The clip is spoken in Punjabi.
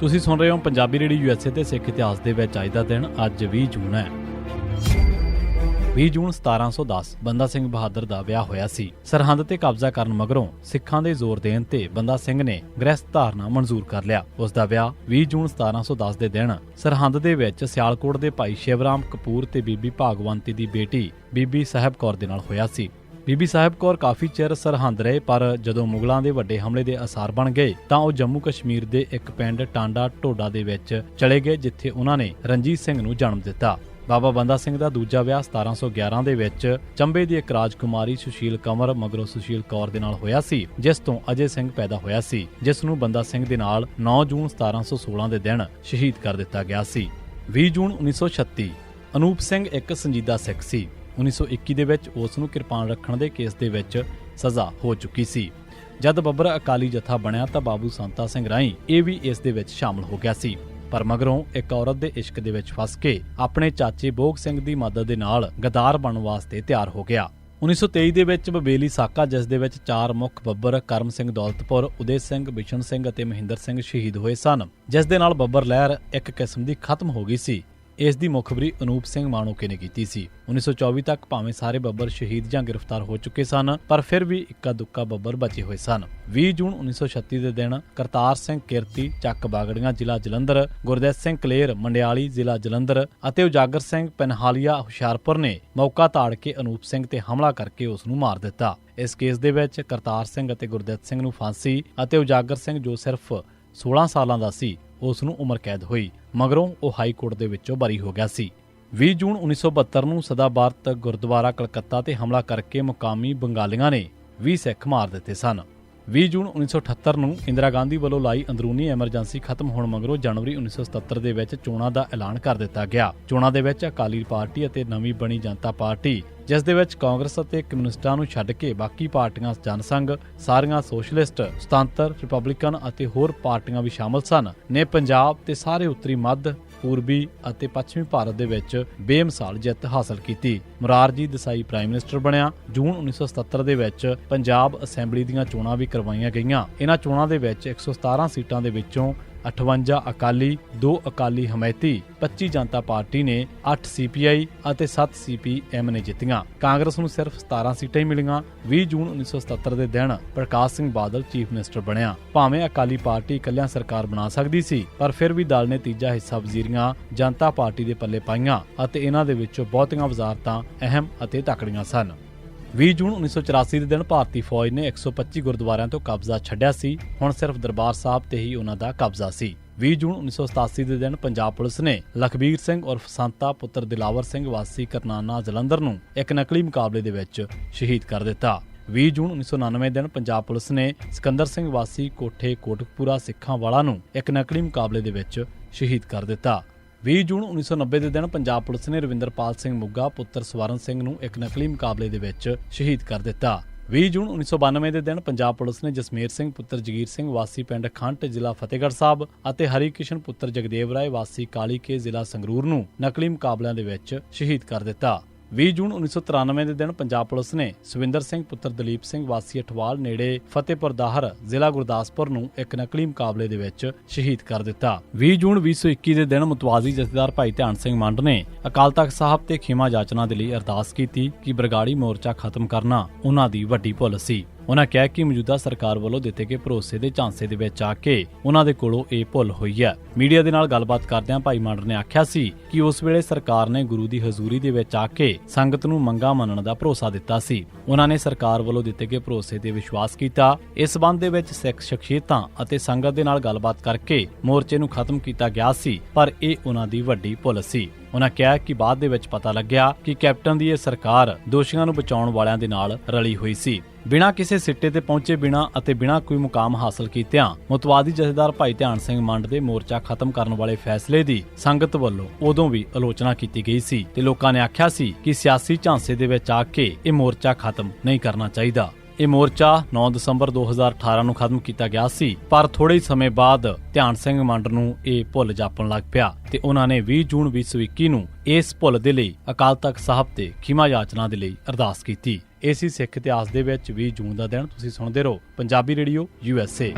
ਤੁਸੀਂ ਸੁਣ ਰਹੇ ਹੋ ਪੰਜਾਬੀ ਰੇਡੀਓ ਯੂਐਸਏ ਤੇ ਸਿੱਖ ਇਤਿਹਾਸ ਦੇ ਵਿੱਚ ਅੱਜ ਦਾ ਦਿਨ, ਅੱਜ 20 ਜੂਨ ਹੈ। 20 ਜੂਨ 1710 ਬੰਦਾ ਸਿੰਘ ਬਹਾਦਰ ਦਾ ਵਿਆਹ ਹੋਇਆ ਸੀ। ਸਰਹੰਦ ਤੇ ਕਬਜ਼ਾ ਕਰਨ ਮਗਰੋਂ ਸਿੱਖਾਂ ਦੇ ਜ਼ੋਰ ਦੇਣ ਤੇ ਬੰਦਾ ਸਿੰਘ ਨੇ ਗ੍ਰਸਤ ਧਾਰਨਾ ਮਨਜ਼ੂਰ ਕਰ ਲਿਆ। ਉਸ ਦਾ ਵਿਆਹ 20 ਜੂਨ 1710 ਦੇ ਦਿਨ, ਸਰਹੰਦ ਦੇ ਵਿੱਚ ਸਿਆਲਕੋਟ ਦੇ ਭਾਈ ਸ਼ਿਵਰਾਮ ਕਪੂਰ ਤੇ ਬੀਬੀ ਭਾਗਵੰਤੀ ਦੀ ਬੇਟੀ ਬੀਬੀ ਸਾਹਿਬ ਕੌਰ ਦੇ ਨਾਲ ਹੋਇਆ ਸੀ। ਬੀਬੀ ਸਾਹਿਬ ਕੌਰ ਕਾਫੀ ਚਿਰ ਸਰਹੰਦ ਰਹੇ, ਪਰ ਜਦੋਂ ਮੁਗਲਾਂ ਦੇ ਵੱਡੇ ਹਮਲੇ ਦੇ ਅਸਾਰ ਬਣ ਗਏ, ਤਾਂ ਉਹ ਜੰਮੂ ਕਸ਼ਮੀਰ ਦੇ ਇੱਕ ਪਿੰਡ ਟਾਂਡਾ ਢੋਡਾ ਦੇ ਵਿੱਚ ਚਲੇ ਗਏ, ਜਿੱਥੇ ਉਹਨਾਂ ਨੇ ਰਣਜੀਤ ਸਿੰਘ ਨੂੰ ਜਨਮ ਦਿੱਤਾ। ਬਾਬਾ ਬੰਦਾ ਸਿੰਘ ਦਾ ਦੂਜਾ ਵਿਆਹ 1711 ਦੇ ਵਿੱਚ ਚੰਬੇ ਦੀ ਇੱਕ ਰਾਜਕੁਮਾਰੀ ਸੁਸ਼ੀਲ ਕੰਵਰ ਮਗਰੋਂ ਸੁਸ਼ੀਲ ਕੌਰ ਦੇ ਨਾਲ ਹੋਇਆ ਸੀ, ਜਿਸ ਤੋਂ ਅਜੇ ਸਿੰਘ ਪੈਦਾ ਹੋਇਆ ਸੀ, ਜਿਸ ਨੂੰ ਬੰਦਾ ਸਿੰਘ ਦੇ ਨਾਲ 9 ਜੂਨ 1716 ਦੇ ਦਿਨ ਸ਼ਹੀਦ ਕਰ ਦਿੱਤਾ ਗਿਆ ਸੀ। 20 ਜੂਨ 1936 ਅਨੂਪ ਸਿੰਘ ਇੱਕ ਸੰਜੀਦਾ ਸਿੱਖ ਸੀ। 1921 ਦੇ ਵਿੱਚ ਉਸ ਨੂੰ ਕਿਰਪਾਨ ਰੱਖਣ ਦੇ ਕੇਸ ਦੇ ਵਿੱਚ ਸਜ਼ਾ ਹੋ ਚੁੱਕੀ ਸੀ। ਜਦ ਬੱਬਰ ਅਕਾਲੀ ਜਥਾ ਬਣਿਆ ਤਾਂ ਬਾਬੂ ਸੰਤਾ ਸਿੰਘ ਰਾਈ ਇਹ ਵੀ ਇਸ ਦੇ ਵਿੱਚ ਸ਼ਾਮਲ ਹੋ ਗਿਆ ਸੀ। ਪਰ ਮਗਰੋਂ ਇੱਕ ਔਰਤ ਦੇ ਇਸ਼ਕ ਦੇ ਵਿੱਚ ਫਸ ਕੇ ਆਪਣੇ ਚਾਚੇ ਬੋਗ ਸਿੰਘ ਦੀ ਮਦਦ ਦੇ ਨਾਲ ਗਦਾਰ ਬਣਨ ਵਾਸਤੇ ਤਿਆਰ ਹੋ ਗਿਆ। 1923 ਦੇ ਵਿੱਚ ਬਬੇਲੀ ਸਾਕਾ, ਜਿਸ ਦੇ ਵਿੱਚ ਚਾਰ ਮੁੱਖ ਬੱਬਰ ਕਰਮ ਸਿੰਘ ਦੌਲਤਪੁਰ, ਉਦੇ ਸਿੰਘ, ਬਿਸ਼ਨ ਸਿੰਘ ਅਤੇ ਮਹਿੰਦਰ ਸਿੰਘ ਸ਼ਹੀਦ ਹੋਏ ਸਨ, ਜਿਸ ਦੇ ਨਾਲ ਬੱਬਰ ਲਹਿਰ ਇੱਕ ਕਿਸਮ ਦੀ ਖਤਮ ਹੋ ਗਈ ਸੀ। ਇਸ ਦੀ ਮੁਖਬਰੀ ਅਨੂਪ ਸਿੰਘ ਮਾਣੋਕੇ ਨੇ ਕੀਤੀ ਸੀ। 1924 ਤੱਕ ਭਾਵੇਂ ਸਾਰੇ ਬੱਬਰ ਸ਼ਹੀਦ ਜਾਂ ਗ੍ਰਿਫਤਾਰ ਹੋ ਚੁੱਕੇ ਸਨ, ਪਰ ਫਿਰ ਵੀ ਇੱਕਾ ਦੁੱਕਾ ਬੱਬਰ ਬਚੇ ਹੋਏ ਸਨ। 20 ਜੂਨ 1936 ਦੇ ਦਿਨ ਕਰਤਾਰ ਸਿੰਘ ਕਿਰਤੀ, ਚੱਕ ਬਾਗੜੀਆਂ ਜ਼ਿਲ੍ਹਾ ਜਲੰਧਰ ਗੁਰਦੇਵ ਸਿੰਘ ਕਲੇਰ, ਮੰਡਿਆਲੀ ਜ਼ਿਲ੍ਹਾ ਜਲੰਧਰ ਅਤੇ ਉਜਾਗਰ ਸਿੰਘ ਪਨਹਾਲੀਆ, ਹੁਸ਼ਿਆਰਪੁਰ ਨੇ ਮੌਕਾ ਤਾੜ ਕੇ ਅਨੂਪ ਸਿੰਘ ਤੇ ਹਮਲਾ ਕਰਕੇ ਉਸ ਨੂੰ ਮਾਰ ਦਿੱਤਾ। ਇਸ ਕੇਸ ਦੇ ਵਿੱਚ ਕਰਤਾਰ ਸਿੰਘ ਅਤੇ ਗੁਰਦੇਵ ਸਿੰਘ ਨੂੰ ਫਾਂਸੀ ਅਤੇ ਉਜਾਗਰ ਸਿੰਘ ਜੋ ਸਿਰਫ 16 ਸਾਲਾਂ ਦਾ ਸੀ ਉਸ ਨੂੰ ਉਮਰ ਕੈਦ ਹੋਈ। ਮਗਰੋਂ ਉਹ ਹਾਈ ਕੋਰਟ ਦੇ ਵਿੱਚੋਂ ਬਰੀ ਹੋ ਗਿਆ ਸੀ। 20 ਜੂਨ 1972 ਨੂੰ ਸਦਾ ਭਾਰਤ ਗੁਰਦੁਆਰਾ ਕਲਕੱਤਾ ਤੇ ਹਮਲਾ ਕਰਕੇ ਮੁਕਾਮੀ ਬੰਗਾਲੀਆਂ ਨੇ 20 ਸਿੱਖ ਮਾਰ ਦਿੱਤੇ ਸਨ। 20 ਜੂਨ 1978 ਨੂੰ ਇੰਦਰਾ ਗਾਂਧੀ ਵੱਲੋਂ ਲਾਈ ਅੰਦਰੂਨੀ ਐਮਰਜੈਂਸੀ ਖਤਮ ਹੋਣ ਮਗਰੋਂ ਜਨਵਰੀ 1977 ਦੇ ਵਿੱਚ ਚੋਣਾਂ ਦਾ ਐਲਾਨ ਕਰ ਦਿੱਤਾ ਗਿਆ। ਚੋਣਾਂ ਦੇ ਵਿੱਚ ਅਕਾਲੀ ਪਾਰਟੀ ਅਤੇ ਨਵੀਂ ਬਣੀ ਜਨਤਾ ਪਾਰਟੀ, ਜਿਸ ਦੇ ਵਿੱਚ ਕਾਂਗਰਸ ਅਤੇ ਕਮਿਊਨਿਸਟਾਂ ਨੂੰ ਛੱਡ ਕੇ ਬਾਕੀ ਪਾਰਟੀਆਂ ਜਨਸੰਘ, ਸਾਰੀਆਂ ਸੋਸ਼ਲਿਸਟ, ਸੁਤੰਤਰ, ਰਿਪਬਲਿਕਨ ਅਤੇ ਹੋਰ ਪਾਰਟੀਆਂ ਵੀ ਸ਼ਾਮਲ ਸਨ। ਨੇ ਪੰਜਾਬ ਤੇ ਸਾਰੇ ਉੱਤਰੀ ਮੱਧ ਪੂਰਬੀ ਅਤੇ ਪੱਛਮੀ ਭਾਰਤ ਦੇ ਵਿੱਚ ਬੇਮਿਸਾਲ ਜਿੱਤ ਹਾਸਲ ਕੀਤੀ। ਮੁਰਾਰਜੀ ਦੇਸਾਈ ਪ੍ਰਾਈਮ ਮਿਨਿਸਟਰ ਬਣਿਆ। ਜੂਨ 1977 ਦੇ ਵਿੱਚ ਪੰਜਾਬ ਅਸੈਂਬਲੀ ਦੀਆਂ ਚੋਣਾਂ ਵੀ ਕਰਵਾਈਆਂ ਗਈਆਂ। ਇਹਨਾਂ ਚੋਣਾਂ ਦੇ ਵਿੱਚ 117 ਸੀਟਾਂ ਦੇ ਵਿੱਚੋਂ 58 ਅਕਾਲੀ 2 ਅਕਾਲੀ ਹਮਾਇਤੀ 25 ਜਨਤਾ ਪਾਰਟੀ ਨੇ 8 ਸੀਪੀਆਈ ਅਤੇ 7 ਸੀਪੀਐਮ ਨੇ ਜਿੱਤੀਆਂ। ਕਾਂਗਰਸ ਨੂੰ ਸਿਰਫ 17 ਸੀਟਾਂ ਹੀ ਮਿਲੀਆਂ। 20 ਜੂਨ 1977 ਦੇ ਦਿਨ ਪ੍ਰਕਾਸ਼ ਸਿੰਘ ਬਾਦਲ ਚੀਫ ਮਿਨਿਸਟਰ ਬਣਿਆ। ਭਾਵੇਂ ਅਕਾਲੀ ਪਾਰਟੀ ਇਕੱਲਿਆਂ ਸਰਕਾਰ ਬਣਾ ਸਕਦੀ ਸੀ, ਪਰ ਫਿਰ ਵੀ ਦਲ ਨੇ ਤੀਜਾ ਹਿੱਸਾ ਵਜ਼ੀਰੀਆਂ, ਜਨਤਾ ਪਾਰਟੀ ਦੇ ਪੱਲੇ ਪਾਈਆਂ ਅਤੇ ਇਹਨਾਂ ਦੇ ਵਿੱਚੋਂ ਬਹੁਤੀਆਂ ਵਜ਼ਾਰਤਾਂ ਅਹਿਮ ਅਤੇ ਤਕੜੀਆਂ ਸਨ। 20 ਜੂਨ 1984 ਦੇ ਦਿਨ ਭਾਰਤੀ ਫੌਜ ਨੇ 125 ਗੁਰਦੁਆਰਿਆਂ ਤੋਂ ਕਬਜ਼ਾ ਛੱਡਿਆ ਸੀ। ਹੁਣ ਸਿਰਫ ਦਰਬਾਰ ਸਾਹਿਬ ਤੇ ਹੀ ਉਹਨਾਂ ਦਾ ਕਬਜ਼ਾ ਸੀ। 20 ਜੂਨ 1987 ਦੇ ਦਿਨ ਪੰਜਾਬ ਪੁਲਿਸ ਨੇ ਲਖਬੀਰ ਸਿੰਘ ਉਰਫ ਸੰਤਾ ਪੁੱਤਰ ਦਿਲਾਵਰ ਸਿੰਘ ਵਾਸੀ ਕਰਨਾਨਾ ਜਲੰਧਰ ਨੂੰ ਇੱਕ ਨਕਲੀ ਮੁਕਾਬਲੇ ਦੇ ਵਿੱਚ ਸ਼ਹੀਦ ਕਰ ਦਿੱਤਾ। 20 ਜੂਨ 1999 ਦਿਨ ਪੰਜਾਬ ਪੁਲਿਸ ਨੇ ਸਿਕੰਦਰ ਸਿੰਘ ਵਾਸੀ ਕੋਠੇ ਕੋਟਕਪੂਰਾ ਸਿੱਖਾਂ ਵਾਲਾ ਨੂੰ ਇੱਕ ਨਕਲੀ ਮੁਕਾਬਲੇ ਦੇ ਵਿੱਚ ਸ਼ਹੀਦ ਕਰ ਦਿੱਤਾ। 20 ਜੂਨ 1990 ਦੇ ਦਿਨ ਪੰਜਾਬ ਪੁਲਿਸ ਨੇ ਰਵਿੰਦਰਪਾਲ ਸਿੰਘ ਮੁੱਗਾ, ਪੁੱਤਰ ਸਵਰਨ ਸਿੰਘ ਨੂੰ ਇੱਕ ਨਕਲੀ ਮੁਕਾਬਲੇ ਦੇ ਵਿੱਚ ਸ਼ਹੀਦ ਕਰ ਦਿੱਤਾ। 20 ਜੂਨ 1992 ਦੇ ਦਿਨ ਪੰਜਾਬ ਪੁਲਿਸ ਨੇ ਜਸਮੇਰ ਸਿੰਘ, ਪੁੱਤਰ ਜਗੀਰ ਸਿੰਘ, ਵਾਸੀ ਪਿੰਡ ਖੰਟ, ਜ਼ਿਲ੍ਹਾ ਫਤਿਹਗੜ੍ਹ ਸਾਹਿਬ ਅਤੇ ਹਰੀ ਕਿਸ਼ਨ ਪੁੱਤਰ ਜਗਦੇਵ ਰਾਏ, ਵਾਸੀ ਕਾਲੀਕੇ ਜ਼ਿਲ੍ਹਾ ਸੰਗਰੂਰ ਨੂੰ ਨਕਲੀ ਮੁਕਾਬਲਿਆਂ ਦੇ ਵਿੱਚ ਸ਼ਹੀਦ ਕਰ ਦਿੱਤਾ। 20 ਜੂਨ 1993 ਦੇ ਦਿਨ ਪੰਜਾਬ ਪੁਲਿਸ ਨੇ ਸੁਵਿੰਦਰ ਸਿੰਘ, ਪੁੱਤਰ ਦਲੀਪ ਸਿੰਘ, ਵਾਸੀ ਅਠਵਾਲ ਨੇੜੇ ਫਤਿਹਪੁਰ ਦਾਹਰ ਜ਼ਿਲ੍ਹਾ ਗੁਰਦਾਸਪੁਰ ਨੂੰ ਇੱਕ ਨਕਲੀ ਮੁਕਾਬਲੇ ਦੇ ਵਿੱਚ ਸ਼ਹੀਦ ਕਰ ਦਿੱਤਾ। 20 ਜੂਨ 2021 ਦੇ ਦਿਨ ਮੁਤਵਾਜ਼ੀ ਜਥੇਦਾਰ ਭਾਈ ਧਿਆਨ ਸਿੰਘ ਮੰਡ ਨੇ ਅਕਾਲ ਤਖਤ ਸਾਹਿਬ ਤੇ ਖਿਮਾ ਜਾਚਨਾ ਦੇ ਲਈ ਅਰਦਾਸ ਕੀਤੀ ਕਿ ਬਰਗਾੜੀ ਮੋਰਚਾ ਖਤਮ ਕਰਨਾ ਉਹਨਾਂ ਦੀ ਵੱਡੀ ਭੁੱਲ ਸੀ। ਉਹਨਾਂ ਕਿਹਾ ਕਿ ਮੌਜੂਦਾ ਸਰਕਾਰ ਵੱਲੋਂ ਦਿੱਤੇ ਗਏ ਭਰੋਸੇ ਦੇ ਝਾਂਸੇ ਦੇ ਵਿੱਚ ਆ ਕੇ ਉਹਨਾਂ ਦੇ ਕੋਲੋਂ ਇਹ ਭੁੱਲ ਹੋਈ ਹੈ। ਮੀਡੀਆ ਦੇ ਨਾਲ ਗੱਲਬਾਤ ਕਰਦਿਆਂ ਭਾਈ ਮਾਂਡਰ ਨੇ ਆਖਿਆ ਸੀ ਕਿ ਉਸ ਵੇਲੇ ਸਰਕਾਰ ਨੇ ਗੁਰੂ ਦੀ ਹਜ਼ੂਰੀ ਦੇ ਵਿੱਚ ਆ ਕੇ ਸੰਗਤ ਨੂੰ ਮੰਗਾ ਮੰਨਣ ਦਾ ਭਰੋਸਾ ਦਿੱਤਾ ਸੀ। ਉਹਨਾਂ ਨੇ ਸਰਕਾਰ ਵੱਲੋਂ ਦਿੱਤੇ ਗਏ ਭਰੋਸੇ ਤੇ ਵਿਸ਼ਵਾਸ ਕੀਤਾ। ਇਸ ਸੰਬੰਧ ਦੇ ਵਿੱਚ ਸਿੱਖ ਸ਼ਖਸੀਅਤਾਂ ਅਤੇ ਸੰਗਤ ਦੇ ਨਾਲ ਗੱਲਬਾਤ ਕਰਕੇ ਮੋਰਚੇ ਨੂੰ ਖਤਮ ਕੀਤਾ ਗਿਆ ਸੀ, ਪਰ ਇਹ ਉਹਨਾਂ ਦੀ ਵੱਡੀ ਭੁੱਲ ਸੀ। ਉਨ੍ਹਾਂ ਕਿਹਾ ਕਿ ਬਾਅਦ ਦੇ ਵਿੱਚ ਪਤਾ ਲੱਗਿਆ ਕਿ ਕੈਪਟਨ ਦੀ ਇਹ ਸਰਕਾਰ ਦੋਸ਼ੀਆਂ ਨੂੰ ਬਚਾਉਣ ਵਾਲਿਆਂ ਦੇ ਨਾਲ ਰਲੀ ਹੋਈ ਸੀ। ਬਿਨਾਂ ਕਿਸੇ ਸਿੱਟੇ ਤੇ ਪਹੁੰਚੇ ਬਿਨਾਂ ਅਤੇ ਬਿਨਾਂ ਕੋਈ ਮੁਕਾਮ ਹਾਸਲ ਕੀਤਿਆਂ, ਮੁਤਵਾਦੀ ਜਥੇਦਾਰ ਭਾਈ ਧਿਆਨ ਸਿੰਘ ਮੰਡ ਦੇ ਮੋਰਚਾ ਖਤਮ ਕਰਨ ਵਾਲੇ ਫੈਸਲੇ ਦੀ ਸੰਗਤ ਵੱਲੋਂ ਉਦੋਂ ਵੀ ਆਲੋਚਨਾ ਕੀਤੀ ਗਈ ਸੀ ਤੇ ਲੋਕਾਂ ਨੇ ਆਖਿਆ ਸੀ ਕਿ ਸਿਆਸੀ ਝਾਂਸੇ ਦੇ ਵਿੱਚ ਆ ਕੇ ਇਹ ਮੋਰਚਾ ਖਤਮ ਨਹੀਂ ਕਰਨਾ ਚਾਹੀਦਾ। ਇਹ ਮੋਰਚਾ 9 ਦਸੰਬਰ 2018 ਨੂੰ ਖਤਮ ਕੀਤਾ ਗਿਆ ਸੀ, ਪਰ ਥੋੜੇ ਹੀ ਸਮੇਂ ਬਾਅਦ ਧਿਆਨ ਸਿੰਘ ਮੰਡ ਨੂੰ ਇਹ ਭੁੱਲ ਜਾਪਣ ਲੱਗ ਪਿਆ ਤੇ ਉਹਨਾਂ ਨੇ 20 ਜੂਨ 2021 ਨੂੰ ਇਸ ਭੁੱਲ ਦੇ ਲਈ ਅਕਾਲ ਤਖਤ ਸਾਹਿਬ ਤੇ ਖਿਮਾ ਯਾਚਨਾ ਦੇ ਲਈ ਅਰਦਾਸ ਕੀਤੀ। ਏਸੀ ਸਿੱਖ ਇਤਿਹਾਸ ਦੇ ਵਿੱਚ 20 ਜੂਨ ਦਾ ਦਿਨ, ਤੁਸੀਂ ਸੁਣਦੇ ਰਹੋ Punjabi radio, U S A.